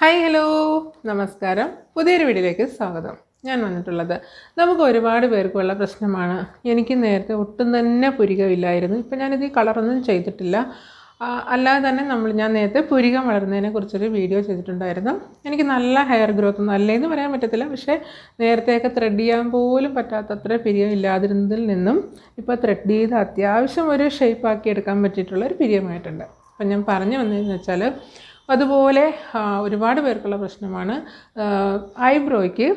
Hi hello നമസ്കാരം. പുതിയൊരു വീഡിയോയിലേക്ക് സ്വാഗതം. ഞാൻ വന്നിട്ടുള്ളത് നമുക്ക് ഒരുപാട് പേർക്കുള്ള പ്രശ്നമാണ്. എനിക്ക് നേരത്തെ ഒട്ടും തന്നെ പുരികമില്ലായിരുന്നു. ഇപ്പം ഞാനിത് കളറൊന്നും ചെയ്തിട്ടില്ല. അല്ലാതെ തന്നെ നമ്മൾ ഞാൻ നേരത്തെ പുരികം വളരുന്നതിനെ കുറിച്ചൊരു വീഡിയോ ചെയ്തിട്ടുണ്ടായിരുന്നു. എനിക്ക് നല്ല ഹെയർ ഗ്രോത്ത് നല്ലതെന്ന് പറയാൻ പറ്റത്തില്ല. പക്ഷേ നേരത്തെയൊക്കെ ത്രെഡ് ചെയ്യാൻ പോലും പറ്റാത്തത്ര പിരിയം ഇല്ലാതിരുന്നതിൽ നിന്നും ഇപ്പോൾ ത്രെഡ് ചെയ്ത് അത്യാവശ്യം ഒരു ഷേപ്പ് ആക്കി എടുക്കാൻ പറ്റിയിട്ടുള്ള ഒരു പിരിയമായിട്ടുണ്ട്. അപ്പം ഞാൻ പറഞ്ഞു വന്നതെന്ന് വെച്ചാൽ അതുപോലെ ഒരുപാട് പേർക്കുള്ള പ്രശ്നമാണ് ഐബ്രോയ്ക്ക്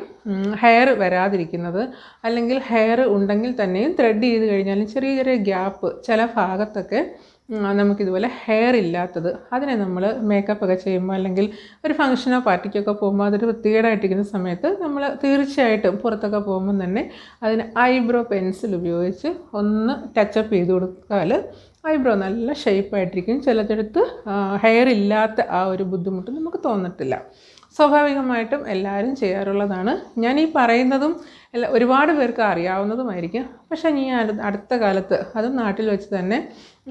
ഹെയർ വരാതിരിക്കുന്നത്. അല്ലെങ്കിൽ ഹെയർ ഉണ്ടെങ്കിൽ തന്നെയും ത്രെഡ് ചെയ്ത് കഴിഞ്ഞാലും ചെറിയ ചെറിയ ഗ്യാപ്പ് ചില ഭാഗത്തൊക്കെ നമുക്കിതുപോലെ ഹെയർ ഇല്ലാത്തത് അതിനെ നമ്മൾ മേക്കപ്പ് ഒക്കെ ചെയ്യുമ്പോൾ അല്ലെങ്കിൽ ഒരു ഫംഗ്ഷനോ പാർട്ടിക്കൊക്കെ പോകുമ്പോൾ അതൊരു വൃത്തികേടായിട്ടിരിക്കുന്ന സമയത്ത് നമ്മൾ തീർച്ചയായിട്ടും പുറത്തൊക്കെ പോകുമ്പോൾ തന്നെ അതിന് ഐബ്രോ പെൻസിൽ ഉപയോഗിച്ച് ഒന്ന് ടച്ചപ്പ് ചെയ്ത് കൊടുത്താൽ ഐബ്രോ നല്ല ഷേപ്പായിട്ടിരിക്കും ചിലതെടുത്ത് ഹെയർ ഇല്ലാത്ത ആ ഒരു ബുദ്ധിമുട്ട് നമുക്ക് തോന്നത്തില്ല. സ്വാഭാവികമായിട്ടും എല്ലാവരും ചെയ്യാറുള്ളതാണ്. ഞാൻ ഈ പറയുന്നതും എല്ലാ ഒരുപാട് പേർക്ക് അറിയാവുന്നതുമായിരിക്കും. പക്ഷേ ഞാൻ അടു- അടുത്ത കാലത്ത് അതും നാട്ടിൽ വെച്ച് തന്നെ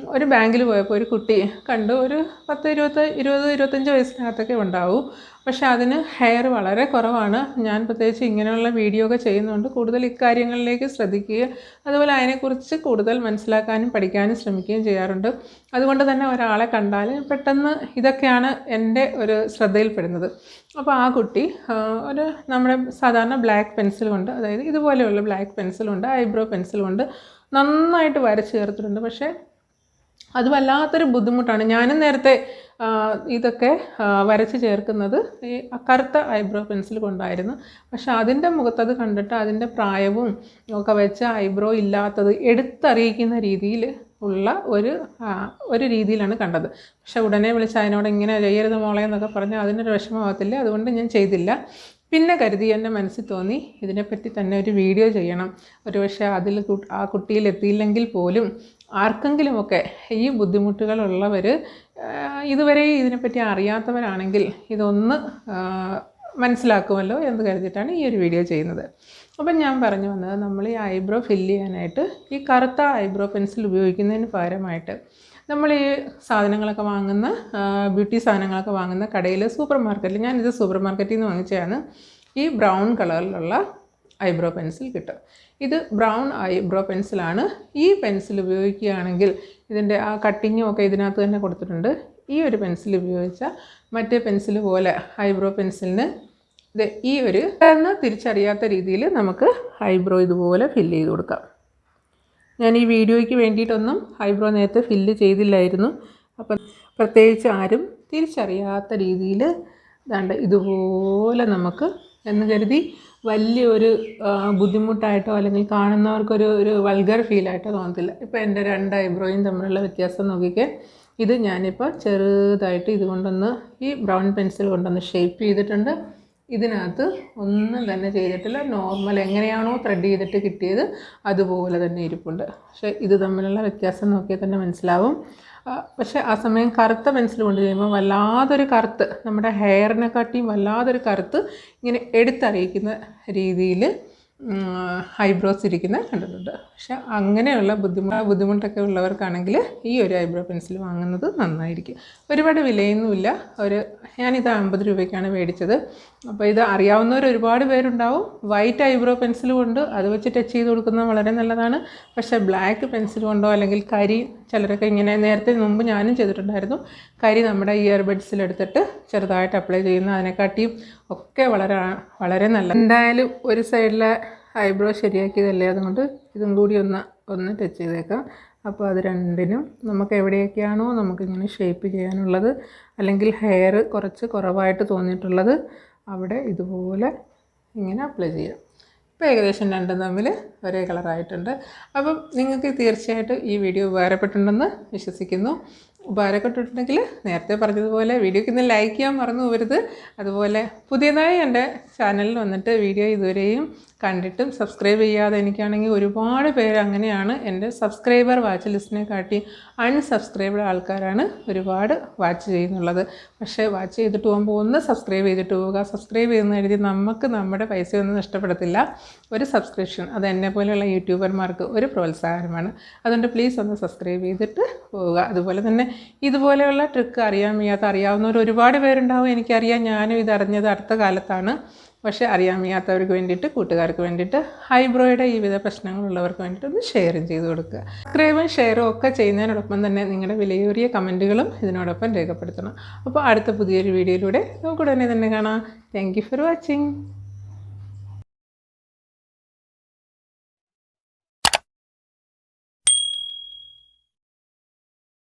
ഒരു ബാങ്കിൽ പോയപ്പോൾ ഒരു കുട്ടി കണ്ടു. ഒരു പത്ത് ഇരുപത്തി ഇരുപത് ഇരുപത്തഞ്ച് വയസ്സിനകത്തൊക്കെ ഉണ്ടാവും. പക്ഷേ അതിന് ഹെയർ വളരെ കുറവാണ്. ഞാൻ പ്രത്യേകിച്ച് ഇങ്ങനെയുള്ള വീഡിയോ ഒക്കെ ചെയ്യുന്നുണ്ട് കൂടുതൽ ഇക്കാര്യങ്ങളിലേക്ക് ശ്രദ്ധിക്കുകയും അതുപോലെ അതിനെക്കുറിച്ച് കൂടുതൽ മനസ്സിലാക്കാനും പഠിക്കാനും ശ്രമിക്കുകയും ചെയ്യാറുണ്ട്. അതുകൊണ്ട് തന്നെ ഒരാളെ കണ്ടാൽ പെട്ടെന്ന് ഇതൊക്കെയാണ് എന്റെ ഒരു ശ്രദ്ധയിൽപ്പെടുന്നത്. അപ്പോൾ ആ കുട്ടി ഒരു നമ്മുടെ സാധാരണ ബ്ലാക്ക് പെൻസിൽ കൊണ്ട് അതായത് ഇതുപോലെയുള്ള ബ്ലാക്ക് പെൻസിലുണ്ട് ഐബ്രോ പെൻസിലുണ്ട് നന്നായിട്ട് വരച്ച് ചേർത്തിട്ടുണ്ട്. പക്ഷേ അത് വല്ലാത്തൊരു ബുദ്ധിമുട്ടാണ്. ഞാനും നേരത്തെ ഇതൊക്കെ വരച്ച് ചേർക്കുന്നത് ഈ കറുത്ത ഐബ്രോ പെൻസിൽ കൊണ്ടായിരുന്നു. പക്ഷെ അതിന്റെ മുഖത്തത് കണ്ടിട്ട് അതിന്റെ പ്രായവും ഒക്കെ വെച്ച് ഐബ്രോ ഇല്ലാത്തത് എടുത്തറിയിക്കുന്ന രീതിയിൽ ഉള്ള ഒരു ഒരു രീതിയിലാണ് കണ്ടത്. പക്ഷെ ഉടനെ വിളിച്ച് അതിനോട് ഇങ്ങനെ ചെയ്യരുത് മോളെ എന്നൊക്കെ പറഞ്ഞ് അതിനൊരു വിഷമമാകത്തില്ല അതുകൊണ്ട് ഞാൻ ചെയ്തില്ല. പിന്നെ കരുതി എന്റെ മനസ്സിൽ തോന്നി ഇതിനെപ്പറ്റി തന്നെ ഒരു വീഡിയോ ചെയ്യണം. ഒരു പക്ഷേ അതിൽ ആ കുട്ടിയിൽ എത്തിയില്ലെങ്കിൽ പോലും ആർക്കെങ്കിലുമൊക്കെ ഈ ബുദ്ധിമുട്ടുകളുള്ളവർ ഇതുവരെ ഇതിനെപ്പറ്റി അറിയാത്തവരാണെങ്കിൽ ഇതൊന്ന് മനസ്സിലാക്കുമല്ലോ എന്ന് കരുതിയിട്ടാണ് ഈ ഒരു വീഡിയോ ചെയ്യുന്നത്. അപ്പം ഞാൻ പറഞ്ഞു വന്നത് നമ്മൾ ഈ ഐബ്രോ ഫില്ല് ചെയ്യാനായിട്ട് ഈ കറുത്ത ഐബ്രോ പെൻസിൽ ഉപയോഗിക്കുന്നതിന് പകരമായിട്ട് നമ്മൾ ഈ സാധനങ്ങളൊക്കെ വാങ്ങുന്ന ബ്യൂട്ടി സാധനങ്ങളൊക്കെ വാങ്ങുന്ന കടയിൽ സൂപ്പർ മാർക്കറ്റിൽ ഞാനിത് സൂപ്പർ മാർക്കറ്റിൽ നിന്ന് വാങ്ങിച്ചതാണ്. ഈ ബ്രൗൺ കളറിലുള്ള ഐബ്രോ പെൻസിൽ കിട്ടും. ഇത് ബ്രൗൺ ഐബ്രോ പെൻസിലാണ് ഈ പെൻസിൽ ഉപയോഗിക്കുകയാണെങ്കിൽ ഇതിന്റെ ആ കട്ടിങ്ങും ഒക്കെ ഇതിനകത്ത് തന്നെ കൊടുത്തിട്ടുണ്ട്. ഈ ഒരു പെൻസിൽ ഉപയോഗിച്ചാൽ മറ്റേ പെൻസിൽ പോലെ ഐബ്രോ പെൻസിലിന് ഇത് ഈ ഒരു തിരിച്ചറിയാത്ത രീതിയിൽ നമുക്ക് ഐബ്രോ ഇതുപോലെ ഫില്ല് ചെയ്ത് കൊടുക്കാം. ഞാൻ ഈ വീഡിയോയ്ക്ക് വേണ്ടിയിട്ടൊന്നും ഐബ്രോ നേരത്തെ ഫില്ല് ചെയ്തില്ലായിരുന്നു. അപ്പം പ്രത്യേകിച്ച് ആരും തിരിച്ചറിയാത്ത രീതിയിൽ ദാണ്ട് ഇതുപോലെ നമുക്ക് എന്ന് കരുതി വലിയൊരു ബുദ്ധിമുട്ടായിട്ടോ അല്ലെങ്കിൽ കാണുന്നവർക്കൊരു ഒരു വൾഗർ ഫീലായിട്ടോ തോന്നത്തില്ല. ഇപ്പോൾ എന്റെ രണ്ട് ഐബ്രോയും തമ്മിലുള്ള വ്യത്യാസം നോക്കിക്കേ. ഇത് ഞാനിപ്പോൾ ചെറുതായിട്ട് ഇതുകൊണ്ടൊന്ന് ഈ ബ്രൗൺ പെൻസിൽ കൊണ്ടൊന്ന് ഷേപ്പ് ചെയ്തിട്ടുണ്ട്. ഇതിനകത്ത് ഒന്നും തന്നെ ചെയ്തിട്ടില്ല. നോർമൽ എങ്ങനെയാണോ ത്രെഡ് ചെയ്തിട്ട് കിട്ടിയത് അതുപോലെ തന്നെ ഇരിപ്പുണ്ട്. പക്ഷേ ഇത് തമ്മിലുള്ള വ്യത്യാസം നോക്കിയാൽ തന്നെ മനസ്സിലാവും. പക്ഷെ ആ സമയം കറുത്ത പെൻസിൽ കൊണ്ട് ചെയ്യുമ്പോൾ വല്ലാതൊരു കറുത്ത് നമ്മുടെ ഹെയറിനെക്കാട്ടിയും വല്ലാതൊരു കറുത്ത് ഇങ്ങനെ എടുത്തറിയിക്കുന്ന രീതിയിൽ ഐബ്രോസ് ഇരിക്കുന്ന കണ്ടിട്ടുണ്ട്. പക്ഷെ അങ്ങനെയുള്ള ബുദ്ധിമുട്ട് ബുദ്ധിമുട്ടൊക്കെ ഉള്ളവർക്കാണെങ്കിൽ ഈ ഒരു ഐബ്രോ പെൻസിൽ വാങ്ങുന്നത് നന്നായിരിക്കും. ഒരുപാട് വിലയൊന്നുമില്ല. ഒരു ഞാനിത് അമ്പത് രൂപയ്ക്കാണ് മേടിച്ചത്. അപ്പോൾ ഇത് അറിയാവുന്നവർ ഒരുപാട് പേരുണ്ടാവും. വൈറ്റ് ഐബ്രോ പെൻസിൽ കൊണ്ട് അത് വെച്ച് ടച്ച് ചെയ്ത് കൊടുക്കുന്നത് വളരെ നല്ലതാണ്. പക്ഷേ ബ്ലാക്ക് പെൻസിൽ കൊണ്ടോ അല്ലെങ്കിൽ കരി ചിലരൊക്കെ ഇങ്ങനെ നേരത്തെ മുമ്പ് ഞാനും ചെയ്തിട്ടുണ്ടായിരുന്നു. കരി നമ്മുടെ ഇയർബഡ്സിൽ എടുത്തിട്ട് ചെറുതായിട്ട് അപ്ലൈ ചെയ്യുന്ന അതിനെക്കാട്ടിയും ഒക്കെ വളരെ വളരെ നല്ല എന്തായാലും ഒരു സൈഡിലെ ഐബ്രോ ശരിയാക്കിയതല്ലേ? അതുകൊണ്ട് ഇതും കൂടി ഒന്ന് ഒന്ന് ടച്ച് ചെയ്തേക്കാം. അപ്പോൾ അത് രണ്ടിനും നമുക്ക് എവിടെയൊക്കെയാണോ നമുക്കിങ്ങനെ ഷേപ്പ് ചെയ്യാനുള്ളത്. അല്ലെങ്കിൽ ഹെയർ കുറച്ച് കുറവായിട്ട് തോന്നിയിട്ടുള്ളത് അവിടെ ഇതുപോലെ ഇങ്ങനെ അപ്ലൈ ചെയ്യാം. ഇപ്പോൾ ഏകദേശം രണ്ടും തമ്മിൽ ഒരേ കളറായിട്ടുണ്ട്. അപ്പം നിങ്ങൾക്ക് തീർച്ചയായിട്ടും ഈ വീഡിയോ ഉപകാരപ്പെട്ടിട്ടുണ്ടെന്ന് വിശ്വസിക്കുന്നു. ഉപകാരപ്പെട്ടിട്ടുണ്ടെങ്കിൽ നേരത്തെ പറഞ്ഞതുപോലെ വീഡിയോക്ക് ഇന്ന് ലൈക്ക് ചെയ്യാൻ മറന്നു പോരുത് അതുപോലെ പുതിയതായി എന്റെ ചാനലിൽ വന്നിട്ട് വീഡിയോ ഇതുവരെയും കണ്ടിട്ടും സബ്സ്ക്രൈബ് ചെയ്യാതെ എനിക്കാണെങ്കിൽ ഒരുപാട് പേര് അങ്ങനെയാണ് എന്റെ സബ്സ്ക്രൈബർ വാച്ച് ലിസ്റ്റിനെ കാട്ടി അൺസബ്സ്ക്രൈബ്ഡ് ആൾക്കാരാണ് ഒരുപാട് വാച്ച് ചെയ്യുന്നുള്ളത്. പക്ഷേ വാച്ച് ചെയ്തിട്ട് പോകുമ്പോൾ ഒന്ന് സബ്സ്ക്രൈബ് ചെയ്തിട്ട് പോവുക. സബ്സ്ക്രൈബ് ചെയ്യുന്ന എഴുതി നമുക്ക് നമ്മുടെ പൈസയൊന്നും നഷ്ടപ്പെടത്തില്ല. ഒരു സബ്സ്ക്രിപ്ഷൻ അത് എന്നെ പോലെയുള്ള യൂട്യൂബർമാർക്ക് ഒരു പ്രോത്സാഹനമാണ്. അതുകൊണ്ട് പ്ലീസ് ഒന്ന് സബ്സ്ക്രൈബ് ചെയ്തിട്ട് പോവുക. അതുപോലെ തന്നെ ഇതുപോലെയുള്ള ട്രിക്ക് അറിയാൻ വയ്യാത്ത അറിയാവുന്നവർ ഒരുപാട് പേരുണ്ടാവും. എനിക്കറിയാം ഞാനും ഇത് അറിഞ്ഞത് അടുത്ത കാലത്താണ്. പക്ഷേ അറിയാൻ വയ്യാത്തവർക്ക് വേണ്ടിയിട്ട് കൂട്ടുകാർക്ക് വേണ്ടിയിട്ട് ഹൈബ്രോയുടെ ഈ വിധ പ്രശ്നങ്ങളുള്ളവർക്ക് വേണ്ടിയിട്ട് ഒന്ന് ഷെയറും ചെയ്ത് കൊടുക്കുക. സബ്സ്ക്രൈബും ഷെയറും ഒക്കെ ചെയ്യുന്നതിനോടൊപ്പം തന്നെ നിങ്ങളുടെ വിലയേറിയ കമന്റുകളും ഇതിനോടൊപ്പം രേഖപ്പെടുത്തണം. അപ്പോൾ അടുത്ത പുതിയൊരു വീഡിയോയിലൂടെ നമുക്ക് ഉടനെ തന്നെ കാണാം. Thank for watching